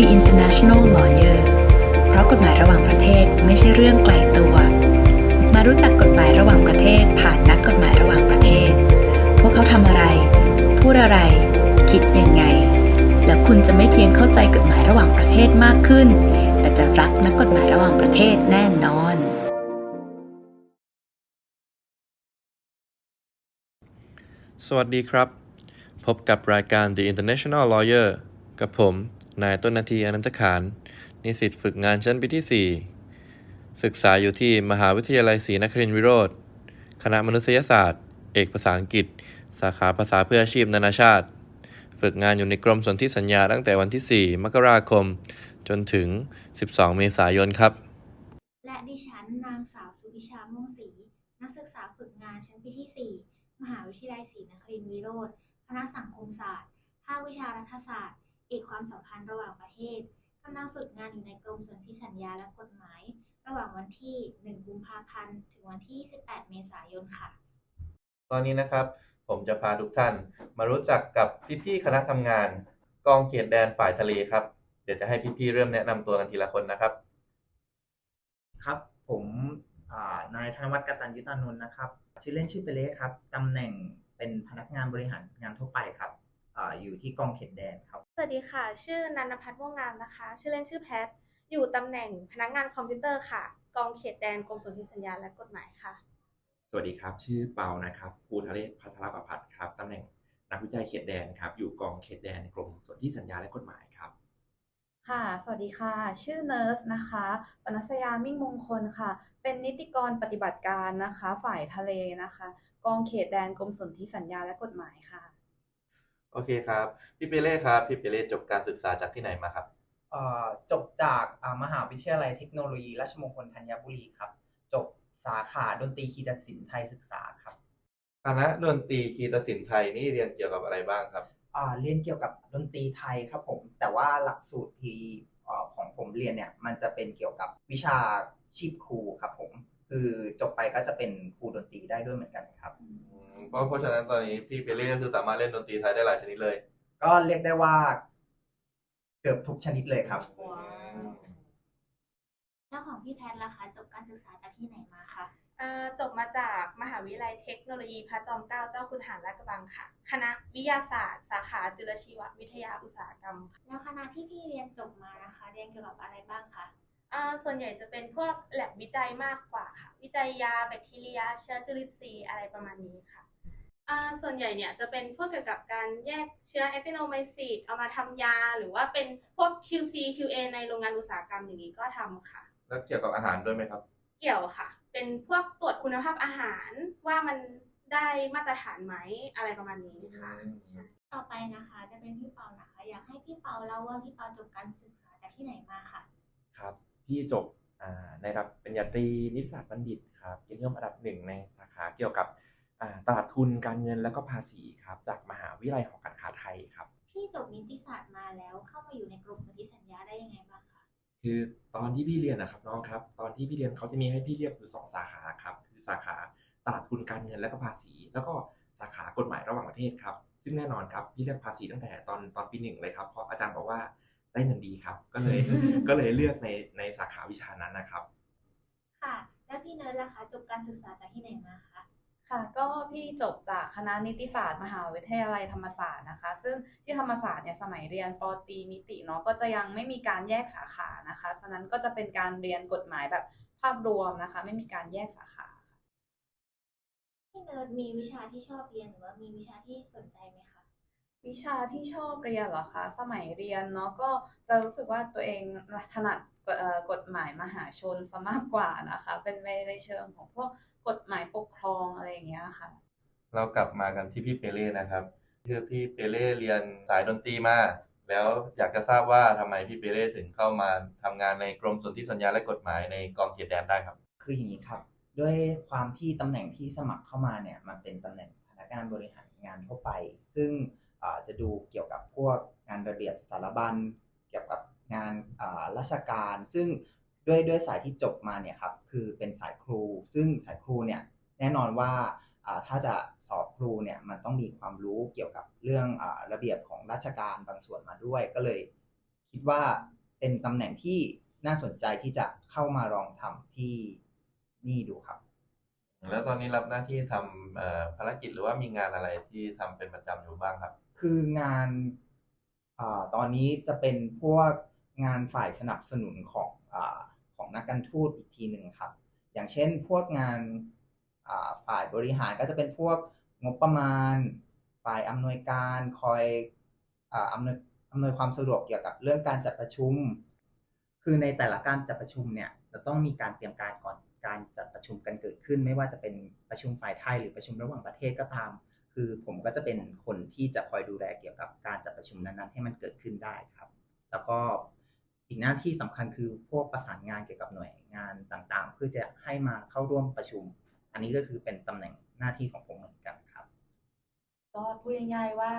The International Lawyer เพราะกฎหมายระหว่างประเทศไม่ใช่เรื่องไกลตัว มารู้จักกฎหมายระหว่างประเทศผ่านนักกฎหมายระหว่างประเทศ พวกเขาทำอะไร พูดอะไร คิดยังไง แล้วคุณจะไม่เพียงเข้าใจกฎหมายระหว่างประเทศมากขึ้น แต่จะรักนักกฎหมายระหว่างประเทศแน่นอน สวัสดีครับ พบกับรายการ The International Lawyer กับผม นายต้นนาทีอนันตขาน นิสิตฝึกงานชั้นปีที่ 4 ศึกษาอยู่ที่มหาวิทยาลัยศรีนครินทรวิโรธคณะมนุษยศาสตร์ เอกภาษาอังกฤษ สาขาภาษาเพื่ออาชีพนานาชาติ ฝึกงานอยู่ในกรมสนธิสัญญาตั้งแต่วันที่ 4 มกราคม จนถึง 12 เมษายนครับ และดิฉันนางสาวสุวิชาม่วงศรีนักศึกษาฝึกงานชั้นปีที่ 4 มหาวิทยาลัยศรีนครินทรวิโรธคณะสังคมศาสตร์ ภาควิชารัฐศาสตร์ เอกความสัมพันธ์ระหว่างประเทศกำลังฝึกงานอยู่ในกรมสนธิสัญญาและกฎหมาย ระหว่างวันที่ 1 กุมภาพันธ์ ถึงวันที่ 18 เมษายนค่ะ ตอนนี้นะครับ ผมจะพาทุกท่านมารู้จักกับพี่ๆคณะทำงาน กองเขตแดนฝ่ายทะเลครับ เดี๋ยวจะให้พี่ๆเริ่มแนะนำตัวกันทีละคนนะครับ ครับผมอ่านายธนวัฒน์กตัญยุตานนท์นะครับ ชื่อเล่นชื่อเปเล่ครับตำแหน่งเป็นพนักงานบริหารงานทั่วไปครับ อาอยู่ที่กองเขตแดนครับ สวัสดีค่ะ ชื่อนันทพัฒน์ม่วงงามนะคะ ชื่อเล่นชื่อแพท อยู่ตำแหน่งพนักงานคอมพิวเตอร์ค่ะ กองเขตแดนกรมสนธิสัญญาและกฎหมายค่ะ สวัสดีครับ ชื่อเปานะครับ ภูทะเลศพัทรประพัฒน์ครับตำแหน่งนักวิจัยเขตแดนครับ อยู่กองเขตแดนกรมสนธิสัญญาและกฎหมายครับ ค่ะ สวัสดีค่ะ ชื่อเนิร์สนะคะ ปนัสยามิ่งมงคลค่ะ เป็นนิติกรปฏิบัติการนะคะ ฝ่ายทะเลนะคะ กองเขตแดนกรมสนธิสัญญาและกฎหมายค่ะ โอเคครับ พี่เปเล่ครับ พี่เปเล่จบการศึกษาจากที่ไหนมาครับเอ่อจบจากอ่ามหาวิทยาลัยเทคโนโลยีราชมงคลธัญบุรีครับ จบสาขาดนตรีคีตศิลป์ไทยศึกษาครับคณะดนตรีคีตศิลป์ไทยนี่เรียนเกี่ยวกับอะไรบ้างครับอ่าเรียนเกี่ยวกับดนตรีไทยครับผม แต่ว่าหลักสูตรที่อ่าของผมเรียนเนี่ยมันจะเป็นเกี่ยวกับวิชาชีพครูครับผม คือจบไปก็จะเป็นครูดนตรีได้ด้วยเหมือนกันครับ เพราะเพราะฉะนั้นตอนนี้พี่เปเล่ก็คือสามารถเล่นดนตรีไทยได้หลายชนิดเลย ก็เรียกได้ว่าเกือบทุกชนิดเลยครับแล้วของพี่แพทล่ะคะจบการศึกษาจากที่ไหนมาคะอ่าจบมาจากมหาวิทยาลัยเทคโนโลยีพระจอมเกล้าเจ้าคุณทหารลาดกระบังค่ะ คณะวิทยาศาสตร์ สาขาจุลชีววิทยาอุตสาหกรรมค่ะแล้วคณะที่พี่เรียนจบมานะคะ เรียนเกี่ยวกับอะไรบ้างคะอ่าส่วนใหญ่จะเป็นพวกแลบวิจัยมากกว่าค่ะ วิจัยยาแบคทีเรียเชื้อจุลินทรีย์อะไรประมาณนี้ค่ะอ่า ส่วนใหญ่เนี่ยจะเป็นพวกเกี่ยวกับการแยกเชื้อแอคติโนไมซิสเอามาทำยา หรือว่าเป็นพวก QC QA ในโรงงานอุตสาหกรรมอย่างนี้ก็ทำค่ะ แล้วเกี่ยวกับอาหารด้วยไหมครับ เกี่ยวค่ะ เป็นพวกตรวจคุณภาพอาหารว่ามันได้มาตรฐานไหมอะไรประมาณนี้ค่ะอืมใช่ต่อไปนะคะ จะเป็นพี่เปานะคะ อยากให้พี่เปาเล่าว่าพี่เปาจบการศึกษาจากที่ไหนมาค่ะ ครับ พี่จบอ่าในระดับปริญญาตรีนิติศาสตร์บัณฑิตครับเกียรตินิยมอันดับหนึ่งในสาขาเกี่ยวกับอ่า ตลาดทุนการเงินและก็ภาษีครับจากมหาวิทยาลัยหอการค้าไทยครับ พี่จบนิติศาสตร์มาแล้วเข้ามาอยู่ในกรมสนธิสัญญาได้ยังไงบ้างคะคือตอนที่พี่เรียนนะครับน้องครับ ตอนที่พี่เรียนเขาจะมีให้พี่เลือกอยู่สองสาขาครับคือสาขาตลาดทุนการเงินและก็ภาษี แล้วก็สาขากฎหมายระหว่างประเทศครับ ซึ่งแน่นอนครับพี่เลือกภาษีตั้งแต่ตอนตอนปีหนึ่งเลยครับเพราะอาจารย์บอกว่าได้เงินดีครับ ก็เลยก็เลยเลือกในในสาขาวิชานั้นนะครับ ค่ะ แล้วพี่เนิร์ดล่ะคะจบการศึกษาจากที่ไหนมาคะ ค่ะก็พี่จบจากคณะนิติศาสตร์มหาวิทยาลัยธรรมศาสตร์นะคะ ซึ่งที่ธรรมศาสตร์เนี่ยสมัยเรียนปอตรีนิติเนาะก็จะยังไม่มีการแยกสาขานะคะฉะนั้นก็จะเป็นการเรียนกฎหมายแบบภาพรวมนะคะ ไม่มีการแยกสาขาค่ะพี่เนิร์ดมีวิชาที่ชอบเรียนหรือว่ามีวิชาที่สนใจไหมคะวิชาที่ชอบเรียนเหรอคะสมัยเรียนเนาะก็จะรู้สึกว่าตัวเองถนัด กฎเอ่อกฎหมายมหาชนซะมากกว่านะคะ เป็นในเชิงของพวกกฎหมายปกครองอะไรอย่างเงี้ยค่ะ เรากลับมากันที่พี่เปเล่นะครับคือพี่เปเล่เรียนสายดนตรีมาแล้วอยากจะทราบว่าทำไมพี่เปเล่ถึงเข้ามาทำงานในกรมสนธิสัญญาและกฎหมายในกองเขตแดนได้ครับ คืออย่างนี้ครับ ด้วยความที่ตำแหน่งที่สมัครเข้ามาเนี่ยมันเป็นตำแหน่งพนักงานบริหารงานทั่วไป ซึ่งอ่าจะดูเกี่ยวกับพวกงานระเบียบสารบัญเกี่ยวกับ งานอ่าราชการ ซึ่งด้วยด้วยสายที่จบมาเนี่ยครับคือเป็นสายครู ซึ่งสายครูเนี่ยแน่นอนว่าอ่าถ้าจะสอบครูเนี่ยมันต้องมีความรู้เกี่ยวกับเรื่องอาระเบียบของราชการบางส่วนมาด้วย ก็เลยคิดคิดว่าเป็นตำแหน่งที่น่าสนใจที่จะเข้ามาลองทำที่นี่ดูครับ แล้วตอนนี้รับหน้าที่ทำเอ่อภารกิจหรือว่ามีงานอะไรที่ทำเป็นประจำอยู่บ้างครับ คืองานอาตอนนี้จะเป็นพวก งานฝ่ายสนับสนุนของอของนักการทูตอีกทีหนึ่งครับ อย่างเช่นพวกงานฝ่ายบริหารก็จะเป็นพวกงบประมาณ ฝ่ายอำนวยการคอยอำนวยอำนวยความสะดวกเกี่ยวกับเรื่องการจัดประชุม คือในแต่ละการจัดประชุมเนี่ยจะต้องมีการเตรียมการก่อนการจัดประชุมกันเกิดขึ้น ไม่ว่าจะเป็นประชุมฝ่ายไทยหรือประชุมระหว่างประเทศก็ตาม คือผมก็จะเป็นคนที่จะคอยดูแลเกี่ยวกับการจัดประชุมนั้นๆ ให้มันเกิดขึ้นได้ครับ แล้วก็ อีกหน้าที่สำคัญคือพวกประสานงานเกี่ยวกับหน่วยงานต่างๆ เพื่อจะให้มาเข้าร่วมประชุม อันนี้ก็คือเป็นตำแหน่งหน้าที่ของผมเหมือนกันครับ ก็พูดง่ายๆว่า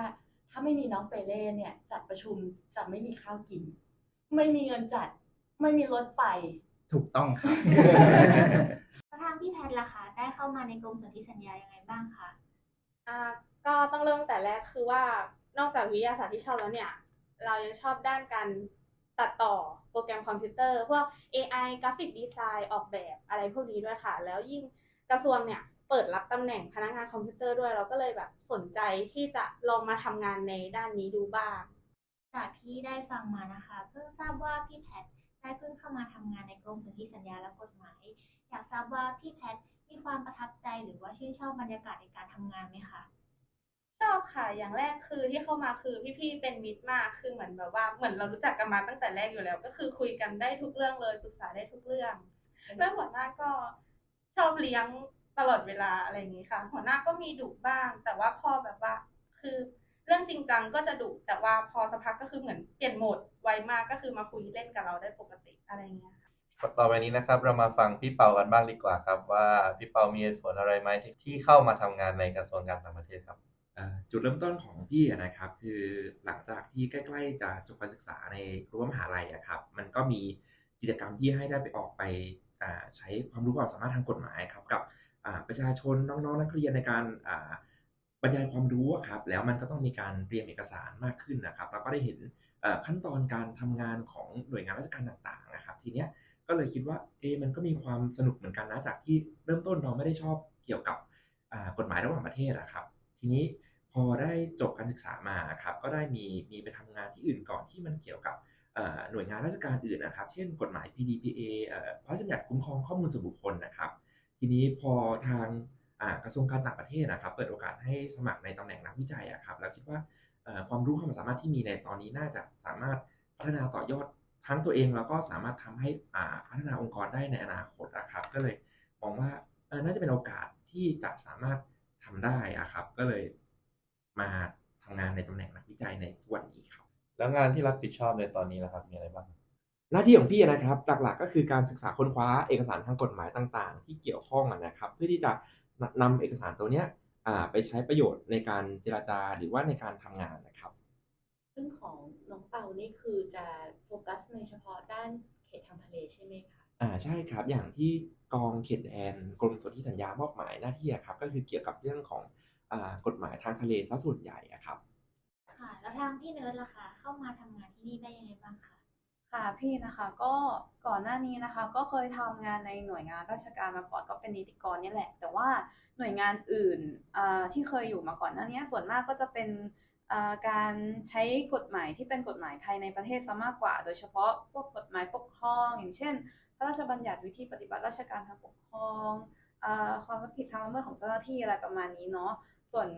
ถ้าไม่มีน้องเปเล่เนี่ย จัดประชุมจะไม่มีข้าวกิน ไม่มีเงินจัด ไม่มีรถไป ถูกต้องครับแล้วทางพี่แพทย์ล่ะคะได้เข้ามาในกรมสนธิสัญญายังไงบ้างคะอ่าก็ต้องเริ่มแต่แรกคือว่านอกจากวิทยาศาสตร์ที่ชอบแล้วเนี่ย เรายังชอบด้านการ ตัดต่อโปรแกรมคอมพิวเตอร์พวก AI กราฟิกดีไซน์ออกแบบอะไรพวกนี้ด้วยค่ะ แล้วยิ่งกระทรวงเนี่ยเปิดรับตำแหน่งพนักงานคอมพิวเตอร์ด้วยเราก็เลยแบบสนใจที่จะลองมาทำงานในด้านนี้ดูบ้าง จากที่ได้ฟังมานะคะ เพิ่งทราบว่าพี่แพทได้เพิ่งเข้ามาทำงานในกรมสนธิสัญญาและกฎหมาย อยากทราบว่าพี่แพทมีความประทับใจหรือว่าชื่นชอบบรรยากาศในการทำงานไหมคะ ชอบค่ะ อย่างแรกคือที่เข้ามาคือพี่ๆเป็นมิตรมาก คือเหมือนแบบว่าเหมือนเรารู้จักกันมาตั้งแต่แรกอยู่แล้ว ก็คือคุยกันได้ทุกเรื่องเลยปรึกษาได้ทุกเรื่อง แล้วหัวหน้าก็ชอบเลี้ยงตลอดเวลาอะไรอย่างนี้ค่ะ หัวหน้าก็มีดุบ้าง แต่ว่าพอแบบว่า คือเรื่องจริงจังก็จะดุแต่ว่าพอสักพักก็คือเหมือนเปลี่ยนโหมดไวมากก็คือมาคุยเล่นกับเราได้ปกติอะไรอย่างเงี้ยค่ะต่อไปนี้นะครับ เรามาฟังพี่เปากันบ้างดีกว่าครับ ว่าพี่เปามีเหตุผลอะไรไหมที่เข้ามาทำงานในกระทรวงการต่างประเทศครับ จุดเริ่มต้นของพี่นะครับ คือหลังจากที่ใกล้ๆจะจบการศึกษาในรั้วมหาลัยอะครับ มันก็มีกิจกรรมที่ให้ได้ไปออกไปใช้ความรู้ความสามารถทางกฎหมายครับ กับประชาชนน้องๆนักเรียนในการบรรยายความรู้ครับแล้วมันก็ต้องมีการเตรียมเอกสารมากขึ้นนะครับแล้วก็ได้เห็นขั้นตอนการทำงานของหน่วยงานราชการต่างๆนะครับ ทีเนี้ยก็เลยคิดว่าเอมันก็มีความสนุกเหมือนกันนะจากที่เริ่มต้นเราไม่ได้ชอบเกี่ยวกับกฎหมายระหว่างประเทศอะครับ ทีนี้ อได้จบการศึกษามาครับก็ได้มีมีไปทำงานที่อื่นก่อนที่มันเกี่ยวกับหน่วยงานราชการอื่นนะครับ เช่นกฎหมาย PDPA เอ่อพระราชบัญญัติคุ้มครองข้อมูลส่วนบุคคลนะครับ ทีนี้พอทางกระทรวงการต่างประเทศนะครับ เปิดโอกาสให้สมัครในตำแหน่งนักวิจัยอะครับแล้วคิดว่าความรู้ความสามารถที่มีในตอนนี้น่าจะสามารถพัฒนาต่อยอดทั้งตัวเองแล้วก็สามารถทำให้พัฒนาองค์กรได้ในอนาคตนะครับ ก็เลยมองว่าน่าจะเป็นโอกาสที่จะสามารถทำได้อะครับ ก็เลย มาทำงานในตำแหน่งนักวิจัยในทุกวันนี้ครับ แล้วงานที่รับผิดชอบในตอนนี้นะครับมีอะไรบ้างหน้าที่ของพี่นะครับ หลักๆ ก็คือการศึกษาค้นคว้าเอกสารทางกฎหมายต่าง ๆ ที่เกี่ยวข้องอะนะครับ เพื่อที่จะนำเอกสารตัวเนี้ยอ่าไปใช้ประโยชน์ในการเจรจาหรือว่าในการทำงานนะครับ ซึ่งของน้องเปานี่คือจะโฟกัสในเฉพาะด้านเขตทางทะเลใช่ไหมคะอ่าใช่ครับอย่างที่กองเขตแดนกรมสนธิสัญญามอบหมายหน้าที่อะครับก็คือเกี่ยวกับเรื่องของอ่า กฎหมายทางทะเลซะส่วนใหญ่อะครับค่ะแล้วทางพี่เนิร์ดล่ะคะเข้ามาทำงานที่นี่ได้ยังไงบ้างคะค่ะพี่นะคะก็ก่อนหน้านี้นะคะก็เคยทำงานในหน่วยงานราชการมาก่อนก็เป็นนิติกรเนี่ยแหละ แต่ว่าหน่วยงานอื่นอ่าที่เคยอยู่มาก่อนหน้านี้ส่วนมากก็จะเป็นอ่าการใช้กฎหมายที่เป็นกฎหมายภายในประเทศซะมากกว่า โดยเฉพาะพวกกฎหมายปกครอง อย่างเช่น พระราชบัญญัติวิธีปฏิบัติราชการทางปกครองอ่าความรับผิดทางละเมิดของเจ้าหน้าที่อะไรประมาณนี้เนาะ ส่วน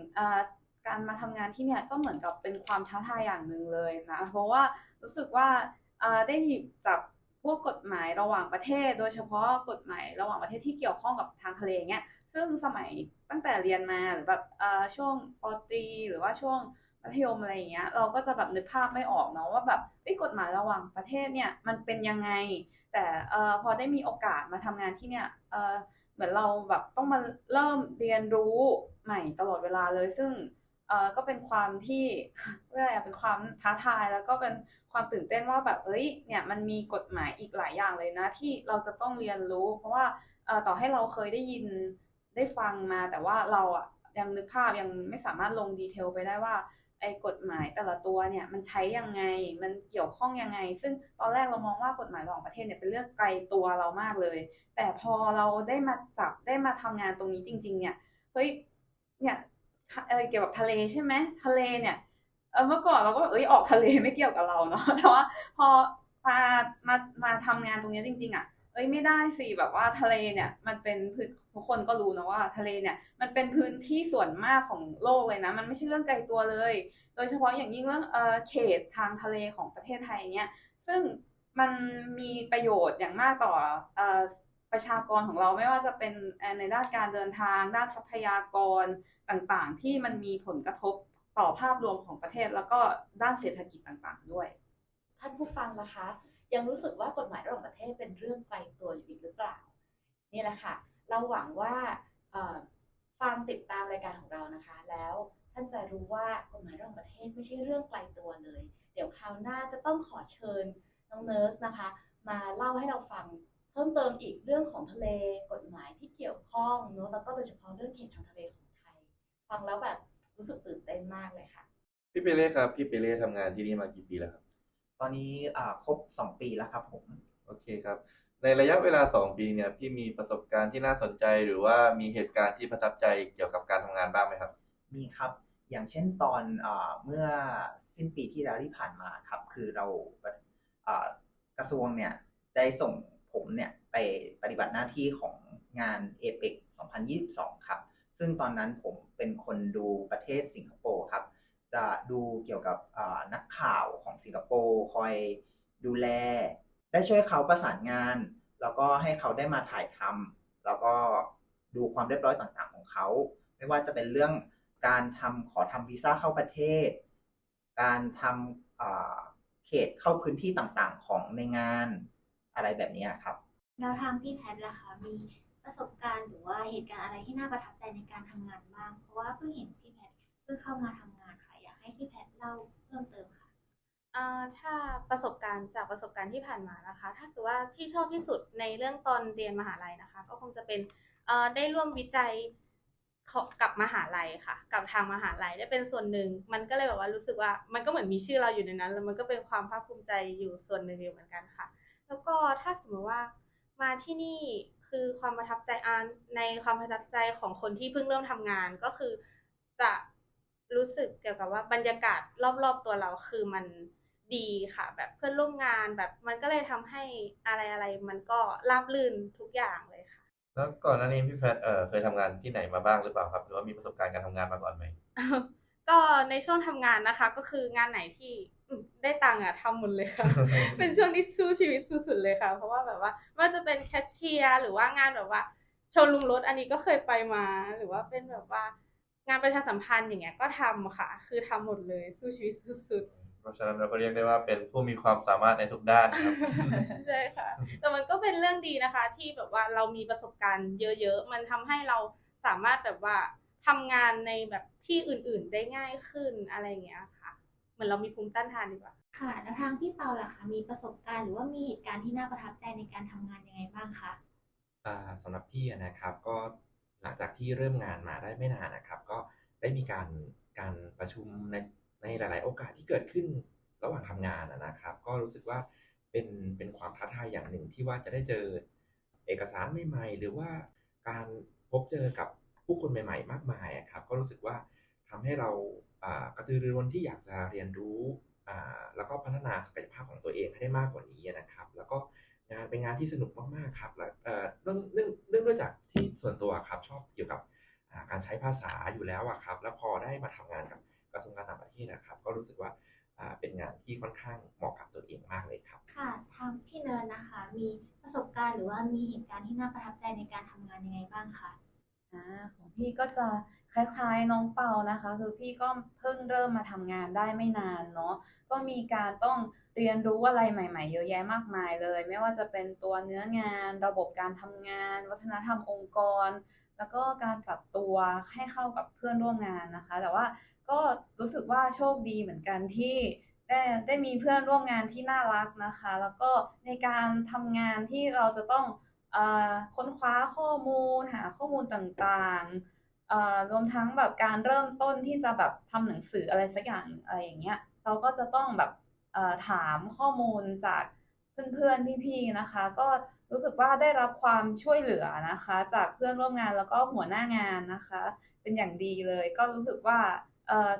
การมาทำงานที่เนี่ยก็เหมือนกับเป็นความท้าทายอย่างหนึ่งเลยนะเพราะว่ารู้สึกว่าได้หยิบจับพวกกฎหมายระหว่างประเทศ โดยเฉพาะกฎหมายระหว่างประเทศที่เกี่ยวข้องกับทางทะเลเงี้ย ซึ่งสมัยตั้งแต่เรียนมาหรือแบบช่วงปตรี หรือว่าช่วงมัธยมอะไรอย่างเงี้ย เราก็จะแบบนึกภาพไม่ออกเนาะว่าแบบไอ้กฎหมายระหว่างประเทศเนี่ยมันเป็นยังไง แต่อพอได้มีโอกาสมาทำงานที่เนี่ย เหมือนเราแบบต้องมาเริ่มเรียนรู้ใหม่ตลอดเวลาเลย ซึ่งเออก็เป็นความที่เรียกอะไรเป็นความท้าทายแล้วก็เป็นความตื่นเต้นว่าแบบเอ้ยเนี่ยมันมีกฎหมายอีกหลายอย่างเลยนะ ที่เราจะต้องเรียนรู้ เพราะว่าเออต่อให้เราเคยได้ยินได้ฟังมา แต่ว่าเราอะยังนึกภาพยังไม่สามารถลงดีเทลไปได้ว่า ไอ้กฎหมายแต่ละตัวเนี่ยมันใช้ยังไงมันเกี่ยวข้องยังไง ซึ่งตอนแรกเรามองว่ากฎหมายระหว่างประเทศเนี่ยเป็นเรื่องไกลตัวเรามากเลย แต่พอเราได้มาจับได้มาทำงานตรงนี้จริง ๆ เนี่ยเฮ้ยเนี่ยเกี่ยวกับทะเลใช่ไหมทะเลเนี่ยเมื่อก่อนเราก็แบบเอ้ยออกทะเลไม่เกี่ยวกับเราเนาะแต่ว่าพอมามามาทำงานตรงนี้จริง ๆ อะ เอ้ยไม่ได้สิแบบว่าทะเลเนี่ย มันเป็นพื้นทุกคนก็รู้นะว่า ทะเลเนี่ย มันเป็นพื้นที่ส่วนมากของโลกเลยนะ มันไม่ใช่เรื่องไกลตัวเลย โดยเฉพาะอย่างยิ่งเรื่องเออเขตทางทะเลของประเทศไทยเนี่ย ซึ่งมันมีประโยชน์อย่างมากต่อเออประชากรของเราไม่ว่าจะเป็นในด้านการเดินทาง ด้านทรัพยากรต่างๆ ที่มันมีผลกระทบต่อภาพรวมของประเทศแล้วก็ด้านเศรษฐกิจต่างๆด้วย ท่านผู้ฟังล่ะคะ ยังรู้สึกว่ากฎหมายระหว่างประเทศเป็นเรื่องไกลตัวอยู่อีกหรือเปล่านี่แหละค่ะ เราหวังว่าฟังติดตามรายการของเรานะคะ แล้วท่านจะรู้ว่ากฎหมายระหว่างประเทศไม่ใช่เรื่องไกลตัวเลย เดี๋ยวคราวหน้าจะต้องขอเชิญน้องเนิร์สนะคะ มาเล่าให้เราฟังเพิ่มเติมอีกเรื่องของทะเลกฎหมายที่เกี่ยวข้องเนอะแล้วก็โดยเฉพาะเรื่องเขตทางทะเลของไทย ฟังแล้วแบบรู้สึกตื่นเต้นมากเลยค่ะ พี่เปเล่ครับ พี่เปเล่ทำงานที่นี่มากี่ปีแล้วครับ ตอนนี้อ่าครบสองปีแล้วครับผมโอเคครับ ในระยะเวลาสองปีเนี่ยพี่มีประสบการณ์ที่น่าสนใจหรือว่ามีเหตุการณ์ที่ประทับใจเกี่ยวกับการทำงานบ้างไหมครับ มีครับอย่างเช่นตอนอาเมื่อสิ้นปีที่แล้วที่ผ่านมาครับ คือเราอ่ากระทรวงเนี่ยได้ส่งผมเนี่ยไปปฏิบัติหน้าที่ของงานเอเปก2022 ครับ ซึ่งตอนนั้นผมเป็นคนดูประเทศสิงคโปร์ครับ จะดูเกี่ยวกับนักข่าวของสิงคโปร์คอยดูแล ได้ช่วยเขาประสานงาน แล้วก็ให้เขาได้มาถ่ายทำแล้วก็ดูความเรียบร้อยต่างๆของเขา ไม่ว่าจะเป็นเรื่องการทำขอทำวีซ่าเข้าประเทศ การทำเขตเข้าพื้นที่ต่างๆของในงานอะไรแบบนี้ครับ แล้วทางพี่แพทล่ะคะมีประสบการณ์หรือว่าเหตุการณ์อะไรที่น่าประทับใจในการทำงานบ้าง เพราะว่าเพิ่งเห็นพี่แพทเพิ่งเข้ามาทำงาน ถ้าประสบการณ์จากประสบการณ์ที่ผ่านมานะคะ ถ้าสมมติว่าที่ชอบที่สุดในเรื่องตอนเรียนมหาลัยนะคะ ก็คงจะเป็นได้ร่วมวิจัยกับมหาลัยค่ะ กับทางมหาลัยได้เป็นส่วนหนึ่ง มันก็เลยแบบว่ารู้สึกว่ามันก็เหมือนมีชื่อเราอยู่ในนั้น แล้วมันก็เป็นความภาคภูมิใจอยู่ส่วนหนึ่งอยู่เหมือนกันค่ะ แล้วก็ถ้าสมมติว่ามาที่นี่คือความประทับใจอันในความประทับใจของคนที่เพิ่งเริ่มทำงานก็คือจะรู้สึกเกี่ยวกับว่าบรรยากาศรอบๆตัวเราคือมัน ดีค่ะ แบบเพื่อนร่วมงานแบบมันก็เลยทำให้อะไรอะไรๆมันก็ราบรื่นทุกอย่างเลยค่ะ แล้วก่อนหน้านี้พี่แพทเอ่อเคยทำงานที่ไหนมาบ้างหรือเปล่าครับ หรือว่ามีประสบการณ์การทำงานมาก่อนไหมก็ในช่วงทำงานนะคะ ก็คืองานไหนที่อืมได้ตังค์อะทำหมดเลยค่ะ เป็นช่วงที่สู้ชีวิตสุดๆเลยค่ะ เพราะว่าแบบว่าไม่ว่าจะเป็นแคชเชียร์หรือว่างานแบบว่าโชว์รูมรถอันนี้ก็เคยไปมา หรือว่าเป็นแบบว่างานประชาสัมพันธ์อย่างเงี้ยก็ทำค่ะ คือทำหมดเลยสู้ชีวิตสุดๆ เพราะฉะนั้นเราก็เรียกได้ว่าเป็นผู้มีความสามารถในทุกด้านครับใช่ค่ะ แต่มันก็เป็นเรื่องดีนะคะ ที่แบบว่าเรามีประสบการณ์เยอะๆ มันทำให้เราสามารถแบบว่าทำงานในแบบที่อื่นๆได้ง่ายขึ้นอะไรอย่างเงี้ยค่ะเหมือนเรามีภูมิต้านทานดีกว่า ค่ะแล้วทางพี่เปาล่ะคะมีประสบการณ์หรือว่ามีเหตุการณ์ที่น่าประทับใจในการทำงานยังไงบ้างคะอ่าสำหรับพี่อะนะครับก็หลังจากที่เริ่มงานมาได้ไม่นานนะครับ ก็ได้มีการการประชุมใน ในหลาย ๆ โอกาสที่เกิดขึ้นระหว่างทำงานนะครับ ก็รู้สึกว่าเป็นเป็นความท้าทายอย่างหนึ่งที่ว่าจะได้เจอเอกสารใหม่ ๆ หรือว่าการพบเจอกับผู้คนใหม่ ๆ มากมายครับ ก็รู้สึกว่าทำให้เรากระตือรือร้นที่อยากจะเรียนรู้แล้วก็พัฒนาศักยภาพของตัวเองให้ได้มากกว่านี้นะครับ แล้วก็งานเป็นงานที่สนุกมากๆครับและเอ่อเรื่องเรื่องเรื่องด้วยจากที่ส่วนตัวครับชอบเกี่ยวกับการใช้ภาษาอยู่แล้วอะครับ แล้วพอได้มาทำงานกับ กระทรวงการต่างประเทศนะครับ ก็รู้สึกว่าอ่าเป็นงานที่ค่อนข้างเหมาะกับตัวเองมากเลยครับ ค่ะ ทางพี่เนิร์ดนะคะ มีประสบการณ์หรือว่ามีเหตุการณ์ที่น่าประทับใจในการทำงานยังไงบ้างคะอ่าของพี่ก็จะคล้ายๆน้องเปานะคะ คือพี่ก็เพิ่งเริ่มมาทำงานได้ไม่นานเนาะก็มีการต้องเรียนรู้อะไรใหม่ ๆ เยอะแยะมากมายเลย ไม่ว่าจะเป็นตัวเนื้องาน ระบบการทำงาน วัฒนธรรมองค์กร แล้วก็การปรับตัวให้เข้ากับเพื่อนร่วมงานนะคะ แต่ว่า ก็รู้สึกว่าโชคดีเหมือนกันที่ได้ได้มีเพื่อนร่วมงานที่น่ารักนะคะ แล้วก็ในการทำงานที่เราจะต้องอค้นคว้าข้อมูลหาข้อมูลต่างๆรวมทั้งแบบการเริ่มต้นที่จะแบบทำหนังสืออะไรสักอย่างอะไรอย่างเงี้ยเราก็จะต้องแบบถามข้อมูลจากเพื่อนๆพี่ๆนะคะ ก็รู้สึกว่าได้รับความช่วยเหลือนะคะ จากเพื่อนร่วมงานแล้วก็หัวหน้างานนะคะ เป็นอย่างดีเลย ก็รู้สึกว่า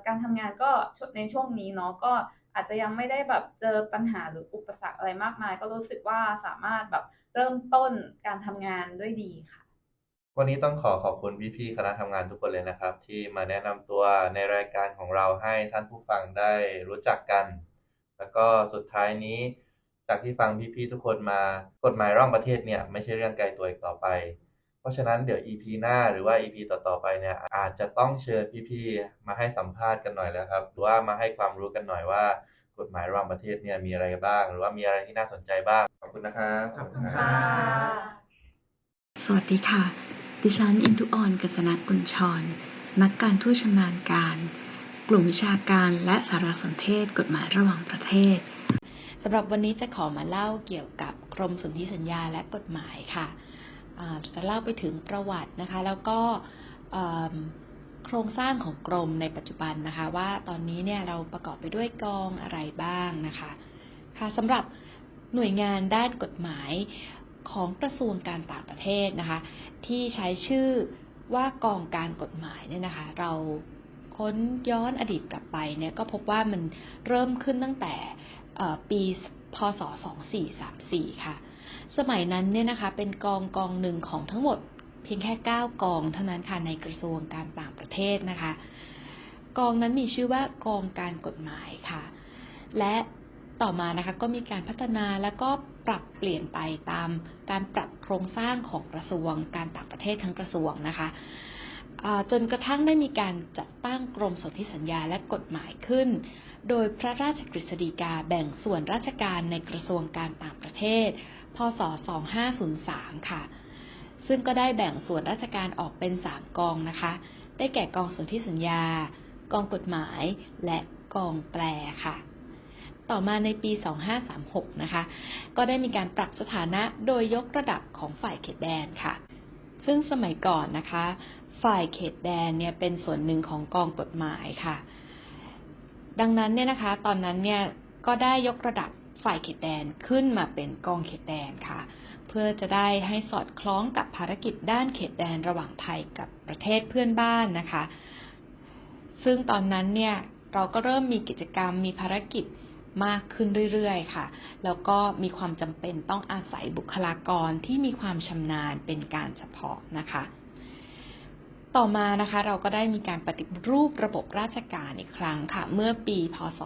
การทำงานก็ในช่วงนี้เนาะก็อาจจะยังไม่ได้แบบเจอปัญหาหรืออุปสรรคอะไรมากมาย ก็รู้สึกว่าสามารถแบบเริ่มต้นการทำงานด้วยดีค่ะ วันนี้ต้องขอขอบคุณพี่ๆคณะทำงานทุกคนเลยนะครับ ที่มาแนะนำตัวในรายการของเราให้ท่านผู้ฟังได้รู้จักกัน แล้วก็สุดท้ายนี้ จากที่ฟังพี่ๆทุกคนมากฎหมายร่องประเทศเนี่ย ไม่ใช่เรื่องไกลตัวอีกต่อไป เพราะฉะนั้นเดี๋ยว EP หน้าหรือว่า EP ต่อๆไปเนี่ยอาจจะต้องเชิญพี่ๆมาให้สัมภาษณ์กันหน่อยแล้วครับหรือว่ามาให้ความรู้กันหน่อยว่ากฎหมายระหว่างประเทศเนี่ยมีอะไรบ้าง หรือว่ามีอะไรที่น่าสนใจบ้างขอบคุณนะครับขอบคุณค่ะสวัสดีค่ะ ดิฉันอินทุออนกฤษณกุลชรนักการทูตชำนาญการ กลุ่มวิชาการและสารสนเทศกฎหมายระหว่างประเทศสำหรับวันนี้จะขอมาเล่าเกี่ยวกับกรมสนธิสัญญาและกฎหมายค่ะอ่า จะเล่าไปถึงประวัตินะคะ แล้วก็โครงสร้างของกรมในปัจจุบันนะคะ ว่าตอนนี้เนี่ยเราประกอบไปด้วยกองอะไรบ้างนะคะค่ะสำหรับหน่วยงานด้านกฎหมายของกระทรวงการต่างประเทศนะคะ ที่ใช้ชื่อว่ากองการกฎหมายเนี่ยนะคะ เราค้นย้อนอดีตกลับไปเนี่ยก็พบว่ามันเริ่มขึ้นตั้งแต่ปีพศ 2434 ค่ะ สมัยนั้นเนี่ยนะคะ เป็นกองกองหนึ่งของทั้งหมดเพียงแค่ 9 กองเท่านั้นค่ะในกระทรวงการต่างประเทศนะคะ กองนั้นมีชื่อว่ากองการกฎหมายค่ะ และต่อมานะคะก็มีการพัฒนาแล้วก็ปรับเปลี่ยนไปตามการปรับโครงสร้างของกระทรวงการต่างประเทศทั้งกระทรวงนะคะจนกระทั่งได้มีการจัดตั้งกรมสนธิสัญญาและกฎหมายขึ้น โดยพระราชกฤษฎีกาแบ่งส่วนราชการในกระทรวงการต่างประเทศ พศ 2503 ค่ะ ซึ่งก็ได้แบ่งส่วนราชการออกเป็น 3 กองนะคะ ได้แก่กองสนธิสัญญา กองกฎหมาย และกองแปลค่ะ ต่อมาในปี 2536 นะคะ ก็ได้มีการปรับสถานะโดยยกระดับของฝ่ายเขตแดนค่ะ ซึ่งสมัยก่อนนะคะ ฝ่ายเขตแดนเนี่ยเป็นส่วนหนึ่งของกองกฎหมายค่ะ ดังนั้นเนี่ยนะคะ ตอนนั้นเนี่ยก็ได้ยกระดับ ฝ่ายเขตแดนขึ้นมาเป็นกองเขตแดนค่ะ เพื่อจะได้ให้สอดคล้องกับภารกิจด้านเขตแดนระหว่างไทยกับประเทศเพื่อนบ้านนะคะ ซึ่งตอนนั้นเนี่ยเราก็เริ่มมีกิจกรรมมีภารกิจมากขึ้นเรื่อยๆ ค่ะ แล้วก็มีความจำเป็นต้องอาศัยบุคลากรที่มีความชำนาญเป็นการเฉพาะนะคะ ต่อมานะคะ เราก็ได้มีการปฏิรูประบบราชการอีกครั้งค่ะ เมื่อปี พศ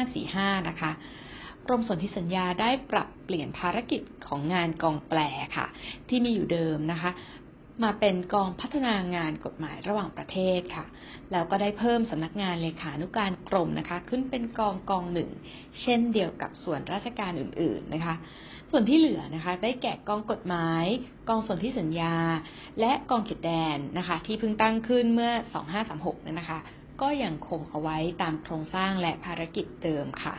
2545 นะคะ กรมสนธิสัญญาได้ปรับเปลี่ยนภารกิจของงานกองแปลค่ะ ที่มีอยู่เดิมนะคะ มาเป็นกองพัฒนางานกฎหมายระหว่างประเทศค่ะ แล้วก็ได้เพิ่มสำนักงานเลขานุการกรมนะคะ ขึ้นเป็นกองกองหนึ่ง เช่นเดียวกับส่วนราชการอื่น ๆนะคะ ส่วนที่เหลือนะคะ ได้แก่กองกฎหมาย กองสนธิสัญญา และกองเขตแดนนะคะ ที่เพิ่งตั้งขึ้นเมื่อ 2536นี่ยนะคะ ก็ยังคงเอาไว้ตามโครงสร้างและภารกิจเดิมค่ะ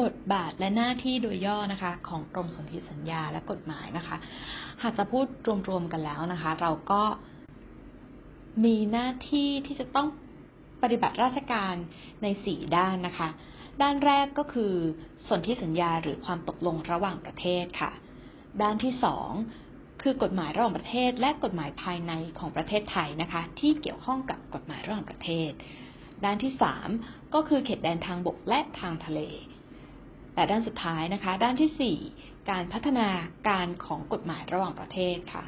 บทบาทและหน้าที่โดยย่อนะคะ ของกรมสนธิสัญญาและกฎหมายนะคะ หากจะพูดรวมๆกันแล้วนะคะ เราก็มีหน้าที่ที่จะต้องปฏิบัติราชการใน4ด้านนะคะ ด้านแรกก็คือสนธิสัญญาหรือความตกลงระหว่างประเทศค่ะ ด้านที่2คือกฎหมายระหว่างประเทศ และกฎหมายภายในของประเทศไทยนะคะ ที่เกี่ยวข้องกับกฎหมายระหว่างประเทศ ด้านที่3ก็คือเขตแดนทางบกและทางทะเล แต่ด้านสุดท้ายนะคะ ด้านที่ 4 การพัฒนาการของกฎหมายระหว่างประเทศค่ะ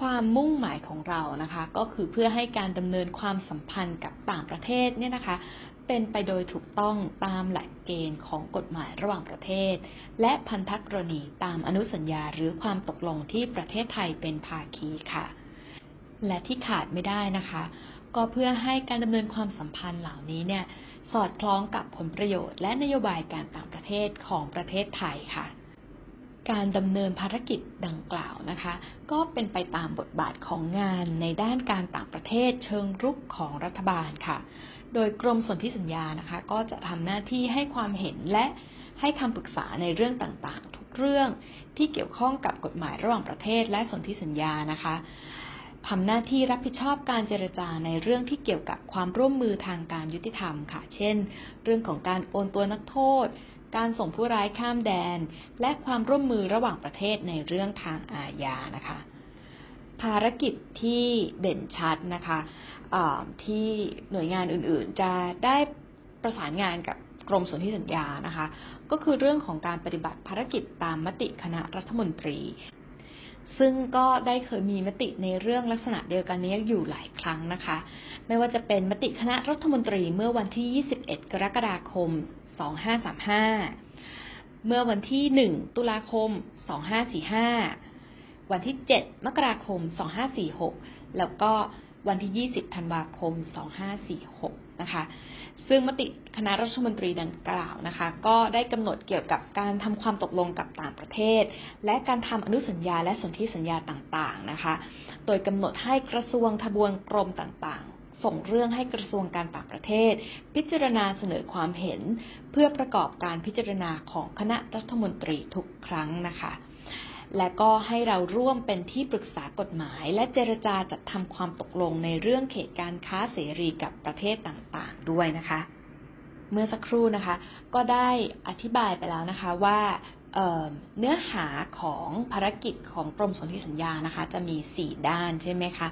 ความมุ่งหมายของเรานะคะ ก็คือเพื่อให้การดำเนินความสัมพันธ์กับต่างประเทศเนี่ยนะคะ เป็นไปโดยถูกต้องตามหลักเกณฑ์ของกฎหมายระหว่างประเทศ และพันธกรณีตามอนุสัญญาหรือความตกลงที่ประเทศไทยเป็นภาคีค่ะ และที่ขาดไม่ได้นะคะ ก็เพื่อให้การดำเนินความสัมพันธ์เหล่านี้เนี่ยสอดคล้องกับผลประโยชน์และนโยบายการต่างประเทศของประเทศไทยค่ะ การดำเนินภารกิจดังกล่าวนะคะ ก็เป็นไปตามบทบาทของงานในด้านการต่างประเทศเชิงรุกของรัฐบาลค่ะ โดยกรมสนธิสัญญานะคะ ก็จะทำหน้าที่ให้ความเห็นและให้คำปรึกษาในเรื่องต่างๆ ทุกเรื่องที่เกี่ยวข้องกับกฎหมายระหว่างประเทศและสนธิสัญญานะคะ ทำหน้าที่รับผิดชอบการเจรจาในเรื่องที่เกี่ยวกับความร่วมมือทางการยุติธรรมค่ะ เช่น เรื่องของการโอนตัวนักโทษ การส่งผู้ร้ายข้ามแดน และความร่วมมือระหว่างประเทศในเรื่องทางอาญานะคะ ภารกิจที่เด่นชัดนะคะที่หน่วยงานอื่นๆ จะได้ประสานงานกับกรมสนธิสัญญานะคะ ก็คือเรื่องของการปฏิบัติภารกิจตามมติคณะรัฐมนตรี ซึ่งก็ได้เคยมีมติในเรื่องลักษณะเดียวกันนี้อยู่หลายครั้งนะคะ ไม่ว่าจะเป็นมติคณะรัฐมนตรีเมื่อวันที่ 21 กรกฎาคม 2535 เมื่อวันที่ 1 ตุลาคม 2545 วันที่ 7 มกราคม 2546 แล้วก็วันที่ 20 ธันวาคม 2546 นะคะ ซึ่งมติคณะรัฐมนตรีดังกล่าวนะคะ ก็ได้กำหนดเกี่ยวกับการทำความตกลงกับต่างประเทศ และการทำอนุสัญญาและสนธิสัญญาต่างๆนะคะ โดยกำหนดให้กระทรวงทบวงกรมต่างๆ ส่งเรื่องให้กระทรวงการต่างประเทศ พิจารณาเสนอความเห็น เพื่อประกอบการพิจารณาของคณะรัฐมนตรีทุกครั้งนะคะ และก็ให้เราร่วมเป็นที่ปรึกษากฎหมาย และเจรจาจัดทำความตกลงในเรื่องเขตการค้าเสรีกับประเทศต่างๆ ด้วยนะคะ เมื่อสักครู่นะคะ ก็ได้อธิบายไปแล้วนะคะว่าเเนื้อหาของภารกิจของกรมสนธิสัญญานะคะ จะมี 4 ด้านใช่ไหมคะ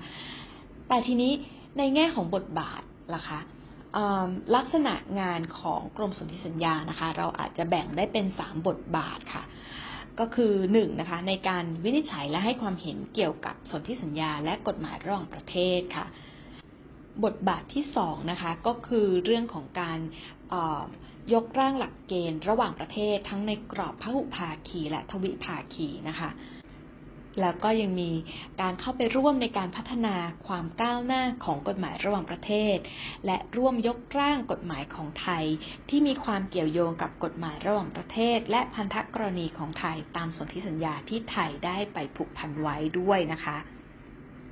แต่ทีนี้ในแง่ของบทบาทล่ะคะลักษณะงานของกรมสนธิสัญญานะคะ เราอาจจะแบ่งได้เป็น 3 บทบาทค่ะ ก็คือ1นะคะในการวินิจฉัยและให้ความเห็นเกี่ยวกับสนธิสัญญาและกฎหมายระหว่างประเทศค่ะ บทบาทที่2นะคะก็คือเรื่องของการยกร่างหลักเกณฑ์ระหว่างประเทศ ทั้งในกรอบพหุภาคีและทวิภาคีนะคะ แล้วก็ยังมีการเข้าไปร่วมในการพัฒนาความก้าวหน้าของกฎหมายระหว่างประเทศ และร่วมยกร่างกฎหมายของไทย ที่มีความเกี่ยวโยงกับกฎหมายระหว่างประเทศ และพันธกรณีของไทยตามสนธิสัญญาที่ไทยได้ไปผูกพันไว้ด้วยนะคะ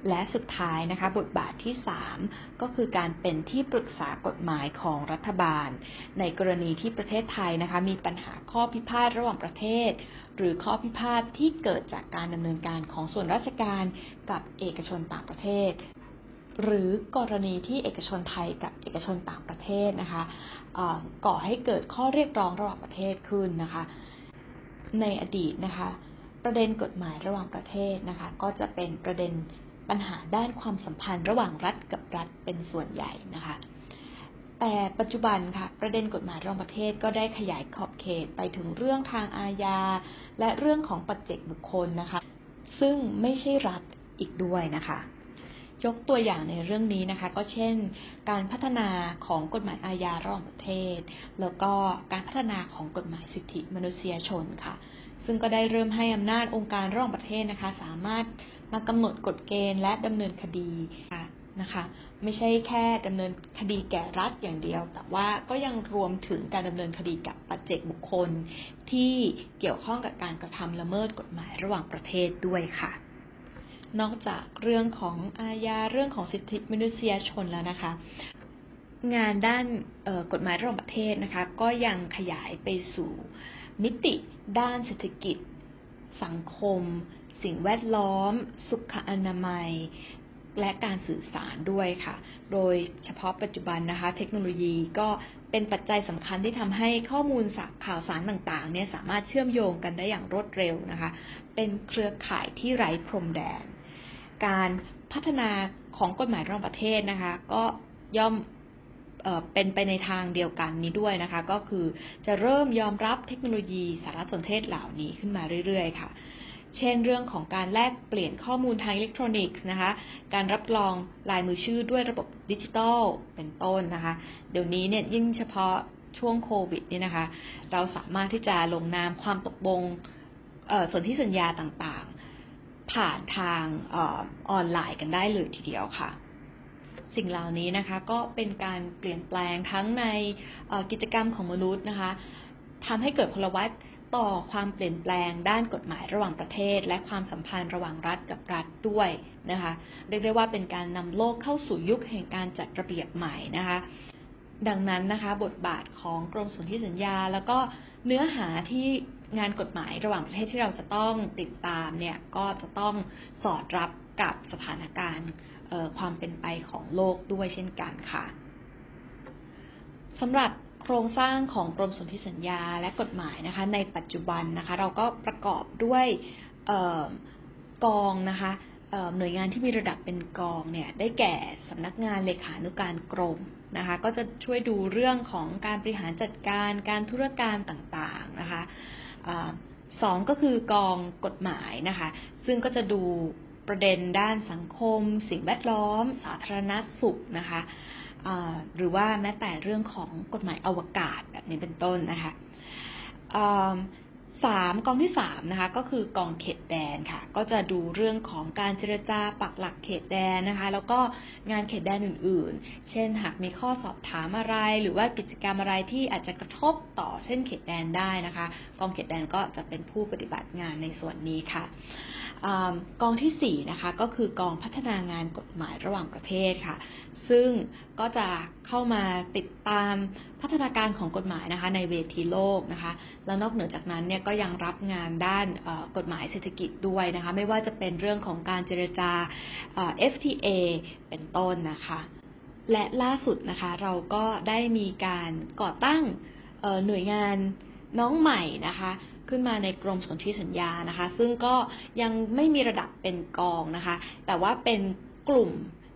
และสุดท้ายนะคะบทบาทที่ 3 ก็คือการเป็นที่ปรึกษากฎหมายของรัฐบาล ในกรณีที่ประเทศไทยนะคะมีปัญหาข้อพิพาทระหว่างประเทศ หรือข้อพิพาทที่เกิดจากการดำเนินการของส่วนราชการกับเอกชนต่างประเทศ หรือกรณีที่เอกชนไทยกับเอกชนต่างประเทศนะคะก่อให้เกิดข้อเรียกร้องระหว่างประเทศขึ้นนะคะ ในอดีตนะคะประเด็นกฎหมายระหว่างประเทศนะคะ ก็จะเป็นประเด็น ปัญหาด้านความสัมพันธ์ระหว่างรัฐกับรัฐเป็นส่วนใหญ่นะคะ แต่ปัจจุบันค่ะ ประเด็นกฎหมายระหว่างประเทศก็ได้ขยายขอบเขตไปถึงเรื่องทางอาญา และเรื่องของปัจเจกบุคคลนะคะ ซึ่งไม่ใช่รัฐอีกด้วยนะคะ ยกตัวอย่างในเรื่องนี้นะคะ ก็เช่น การพัฒนาของกฎหมายอาญาระหว่างประเทศ แล้วก็การพัฒนาของกฎหมายสิทธิมนุษยชนค่ะ ซึ่งก็ได้เริ่มให้อำนาจองค์การระหว่างประเทศนะคะ สามารถ มากำหนดกฎเกณฑ์และดำเนินคดีนะคะ ไม่ใช่แค่ดำเนินคดีแก่รัฐอย่างเดียว แต่ว่าก็ยังรวมถึงการดำเนินคดีกับปัจเจกบุคคล ที่เกี่ยวข้องกับการกระทำละเมิดกฎหมายระหว่างประเทศด้วยค่ะ นอกจากเรื่องของอาญาเรื่องของสิทธิมนุษยชนแล้วนะคะงานด้านกฎหมายระหว่างประเทศนะคะ ก็ยังขยายไปสู่มิติด้านเศรษฐกิจ สังคม สิ่งแวดล้อม สุขอนามัย และการสื่อสารด้วยค่ะ โดยเฉพาะปัจจุบันนะคะ เทคโนโลยีก็เป็นปัจจัยสำคัญที่ทำให้ข้อมูลข่าวสารต่างๆเนี่ยสามารถเชื่อมโยงกันได้อย่างรวดเร็วนะคะ เป็นเครือข่ายที่ไร้พรมแดน การพัฒนาของกฎหมายระหว่างประเทศนะคะ ก็ย่อมเอ่อเป็นไปในทางเดียวกันนี้ด้วยนะคะ ก็คือจะเริ่มยอมรับเทคโนโลยีสารสนเทศเหล่านี้ขึ้นมาเรื่อย ๆ ค่ะ เช่นเรื่องของการแลกเปลี่ยนข้อมูลทางอิเล็กทรอนิกส์นะคะ การรับรองลายมือชื่อด้วยระบบดิจิทัลเป็นต้นนะคะ เดี๋ยวนี้เนี่ยยิ่งเฉพาะช่วงโควิดนี่นะคะ เราสามารถที่จะลงนามความตกลงส่วนที่สัญญาต่างๆ ผ่านทางออนไลน์กันได้เลยทีเดียวค่ะ สิ่งเหล่านี้นะคะก็เป็นการเปลี่ยนแปลงทั้งในกิจกรรมของมนุษย์นะคะทำให้เกิดพลวัต ต่อความเปลี่ยนแปลงด้านกฎหมายระหว่างประเทศ และความสัมพันธ์ระหว่างรัฐกับรัฐด้วยนะคะเรียกได้ว่าเป็นการนำโลกเข้าสู่ยุคแห่งการจัดระเบียบใหม่นะคะดังนั้นนะคะบทบาทของกรมสนธิสัญญา แล้วก็เนื้อหาที่งานกฎหมายระหว่างประเทศที่เราจะต้องติดตามเนี่ยก็จะต้องสอดรับกับสถานการณ์ความเป็นไปของโลกด้วยเช่นกันค่ะสำหรับ โครงสร้างของกรมสนธิสัญญาและกฎหมายนะคะ ในปัจจุบันนะคะ เราก็ประกอบด้วยออกองนะคะหน่วยงานที่มีระดับเป็นกองเนี่ยได้แก่สำนักงานเลขานุการกรมนะคะ ก็จะช่วยดูเรื่องของการบริหารจัดการการธุรการต่างๆนะคะอ่าสองก็คือกองกฎหมายนะคะ ซึ่งก็จะดูประเด็นด้านสังคม สิ่งแวดล้อม สาธารณสุขนะคะ หรือว่าแม้แต่เรื่องของกฎหมายอวกาศแบบนี้เป็นต้นนะคะ สามกองที่สามนะคะก็คือกองเขตแดนค่ะ ก็จะดูเรื่องของการเจรจาปักหลักเขตแดนนะคะ แล้วก็งานเขตแดนอื่น ๆ เช่น หากมีข้อสอบถามอะไร หรือว่ากิจกรรมอะไรที่อาจจะกระทบต่อเส้นเขตแดนได้นะคะ กองเขตแดนก็จะเป็นผู้ปฏิบัติงานในส่วนนี้ค่ะอกองที่ 4 นะคะก็คือกองพัฒนางานกฎหมายระหว่างประเทศค่ะ ซึ่งก็จะเข้ามาติดตามพัฒนาการของกฎหมายนะคะในเวทีโลกนะคะ แล้วนอกเหนือจากนั้นเนี่ยก็ยังรับงานด้านกฎหมายเศรษฐกิจด้วยนะคะ ไม่ว่าจะเป็นเรื่องของการเจรจา FTA เป็นต้นนะคะ และล่าสุดนะคะ เราก็ได้มีการก่อตั้งหน่วยงานน้องใหม่นะคะขึ้นมาในกรมสนธิสัญญานะคะ ซึ่งก็ยังไม่มีระดับเป็นกองนะคะ แต่ว่าเป็นกลุ่ม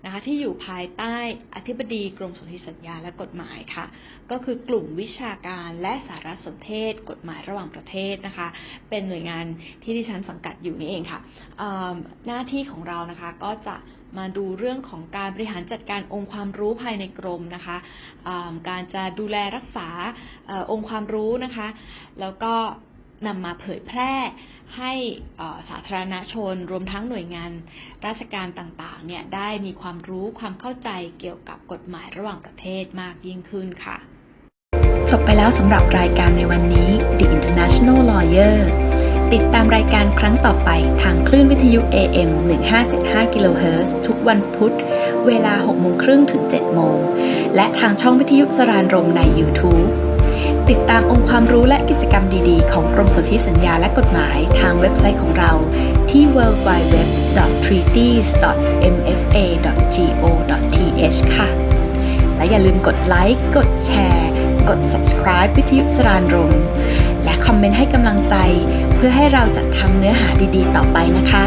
นะคะที่อยู่ภายใต้อธิบดีกรมสนธิสัญญาและกฎหมายค่ะ ก็คือกลุ่มวิชาการและสารสนเทศ กฎหมายระหว่างประเทศนะคะ เป็นหน่วยงานที่ดิฉันสังกัดอยู่นี่เองค่ะหน้าที่ของเรานะคะก็จะมาดูเรื่องของการบริหารจัดการองค์ความรู้ภายในกรมนะคะ การจะดูแลรักษาออองค์ความรู้นะคะ แล้วก็ นำมาเผยแพร่ให้สาธารณชน รวมทั้งหน่วยงานราชการต่างๆเนี่ยได้มีความรู้ความเข้าใจเกี่ยวกับกฎหมายระหว่างประเทศมากยิ่งขึ้นค่ะ จบไปแล้วสำหรับรายการในวันนี้ The International Lawyer ติดตามรายการครั้งต่อไปทางคลื่นวิทยุ AM 1575 kHz ทุกวันพุธ เวลา6โมงครึ่งถึง 7 โมง และทางช่องวิทยุสรานรมใน YouTube ติดตามองค์ความรู้และกิจกรรมดีๆ ของกรมสนธิสัญญาและกฎหมายทางเว็บไซต์ของเราที่ www.treaties.mfa.go.th ค่ะ และอย่าลืมกดไลค์ กดแชร์ กด subscribe วิทยุสรานรม และคอมเมนต์ให้กำลังใจ เพื่อให้เราจัดทำเนื้อหาดีๆ ต่อไปนะคะ